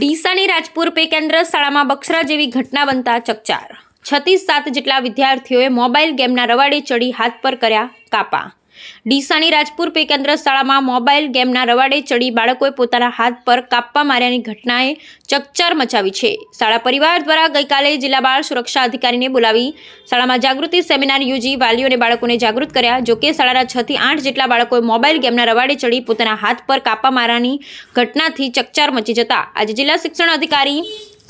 ડીસાની Rajpur pay કેન્દ્ર શાળામાં બક્ષરા જેવી ઘટના બનતા ચકચાર. છત્રીસ સાત જેટલા વિદ્યાર્થીઓએ મોબાઈલ ગેમના રવાડે ચડી હાથ પર કર્યા કાપા. ડીસાની રાજપુર પે કેન્દ્ર શાળામાં મોબાઈલ ગેમના રવાડે ચડી બાળકોએ પોતાના હાથ પર કાપા માર્યાની ઘટનાએ ચકચાર મચાવી છે. શાળા પરિવાર દ્વારા ગઈકાલે જિલ્લા બાળ સુરક્ષા અધિકારીને બોલાવી શાળામાં જાગૃતિ સેમિનાર યોજી વાલીઓને બાળકોને જાગૃત કર્યા. જોકે શાળાના છ થી આઠ જેટલા બાળકોએ મોબાઈલ ગેમના રવાડે ચડી પોતાના હાથ પર કાપા મારવાની ઘટનાથી ચકચાર મચી જતા. આજે જિલ્લા શિક્ષણ અધિકારી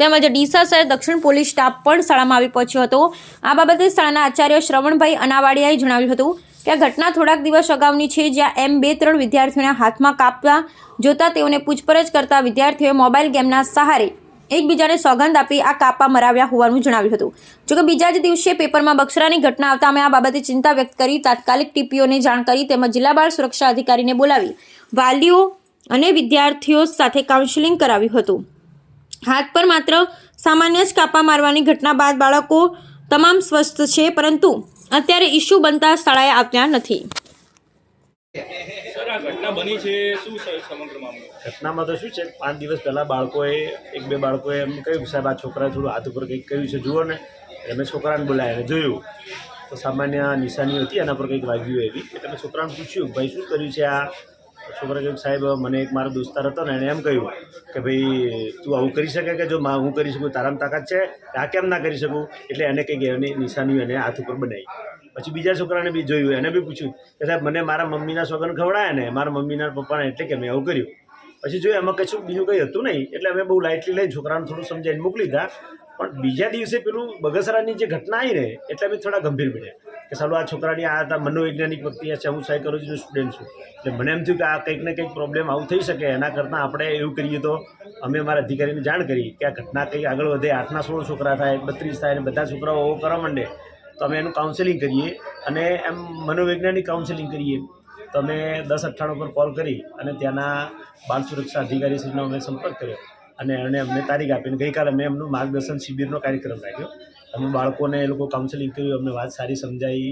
તેમજ ડીસા શહેર દક્ષિણ પોલીસ સ્ટાફ પણ શાળામાં આવી પહોંચ્યો હતો. આ બાબતે શાળાના આચાર્ય શ્રવણભાઈ અનાવાડિયાએ જણાવ્યું હતું કે આ ઘટના થોડાક દિવસ અગાઉની છે, જ્યાં એમ બે ત્રણ વિદ્યાર્થીઓના હાથમાં કાપવા જોતા તેઓને પૂછપરછ કરતા વિદ્યાર્થીઓએ મોબાઈલ ગેમના સહારે એકબીજાને સોગંદ આપી આ કાપા મરાવ્યા હોવાનું જણાવ્યું હતું. જોકે બીજા જ દિવસે પેપરમાં બક્ષરાની ઘટના આવતા અમે આ બાબતે ચિંતા વ્યક્ત કરી, તાત્કાલિક ટીપીઓને જાણ કરી તેમજ જિલ્લા બાળ સુરક્ષા અધિકારીને બોલાવી વાલીઓ અને વિદ્યાર્થીઓ સાથે કાઉન્સિલિંગ કરાવ્યું હતું. હાથ પર માત્ર સામાન્ય જ કાપા મારવાની ઘટના બાદ બાળકો તમામ સ્વસ્થ છે, પરંતુ અત્યારે ઇસ્યુ બનતા શાળાએ આવ્યા નથી. સર આ ઘટના બની છે શું છે સમગ્ર મામલો? ઘટનામાં તો શું છે પાંચ દિવસ પહેલાં બાળકોએ એક બે બાળકોએ એમ કહ્યું સાહેબ આ છોકરા થોડું હાથ ઉપર કંઈક કહ્યું છે જુઓ ને. એમને છોકરાને બોલાયા અને જોયું. તો સામાન્ય નિશાની હતી એના પર કંઈક વાગ્યું એવી. એટલે મેં છોકરાને પૂછ્યું ભાઈ શું કર્યું છે આ? છોકરા સાહેબ, મને એક મારો દોસ્તાર હતો ને એણે એમ કહ્યું કે ભાઈ, તું આવું કરી શકે કે જો હું કરી શકું, તારામાં તાકાત છે? આ કેમ ના કરી શકું? એટલે એને કંઈક એની નિશાનીઓ એને હાથ ઉપર બનાવી. પછી બીજા છોકરાને બી જોયું, એને બી પૂછ્યું કે સાહેબ, મને મારા મમ્મીના સોગન ખવડાયા ને? મારા મમ્મીના પપ્પાને એટલે કે મેં આવું કર્યું. પછી જોયું એમાં કશું બીજું કંઈ હતું નહીં, એટલે અમે બહુ લાઇટલી લઈને છોકરાને થોડું સમજાવીને મોકલી દીધા. પણ બીજા દિવસે પેલું બગસરાની જે ઘટના આવી ને, એટલે અમે થોડા ગંભીર બન્યા. કે સાલું આ છોકરાની આ મનોવૈજ્ઞાનિક વ્યક્તિ છે હું સાયકોલોજીનો સ્ટુડન્ટ છું. એટલે મને એમ થયું કે આ કંઈક ને કંઈક પ્રોબ્લેમ આવું થઈ શકે, એના કરતાં આપણે એવું કરીએ તો અમે અમારા અધિકારીને જાણ કરી કે આ ઘટના કંઈ આગળ વધે. આઠના સોળ છોકરા થાય, બત્રીસ થાય અને બધા છોકરાઓ ઓવો કરવા માંડે, તો અમે એનું કાઉન્સેલિંગ કરીએ અને એમ મનોવૈજ્ઞાનિક કાઉન્સેલિંગ કરીએ. તો અમે દસ અઠ્ઠાણું પર કોલ કરી અને ત્યાંના બાળ સુરક્ષા અધિકારીશ્રીનો અમે સંપર્ક કર્યો. અને એણે અમને તારીખ આપીને ગઈકાલે અમે એમનું માર્ગદર્શન શિબિરનો કાર્યક્રમ રાખ્યો. અમે બાળકોને એ લોકો કાઉન્સેલિંગ કર્યું અમને વાત સારી સમજાવી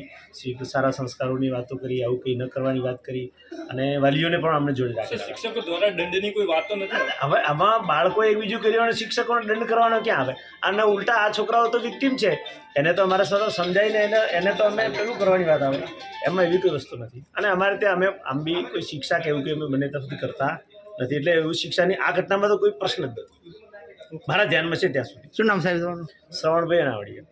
સારા સંસ્કારોની વાતો કરી આવું કંઈ ન કરવાની વાત કરી અને વાલીઓને પણ અમને જોડે રાખ્યા શિક્ષકો દ્વારા દંડની કોઈ વાત નથી હવે આમાં બાળકોએ એક બીજું કર્યું અને શિક્ષકોને દંડ કરવાનો ક્યાં આવે? અને ઉલટા આ છોકરાઓ તો વિક્ટીમ છે. એને તો અમારે સરસ સમજાવીને એને એને તો અમે પેલું કરવાની વાત આવે. એમાં એવી કોઈ વસ્તુ નથી. અને અમારે ત્યાં અમે આમ બી કોઈ શિક્ષા કે એવું કે અમે બને ત્યાં સુધી કરતા નથી. એટલે એવું શિક્ષાની આ ઘટનામાં તો કોઈ પ્રશ્ન જ નથી. મારા ધ્યાનમાં છે ત્યાં સુધી. શું નામ સાહેબ તમારું? શ્રવણભાઈ અનાવડીએ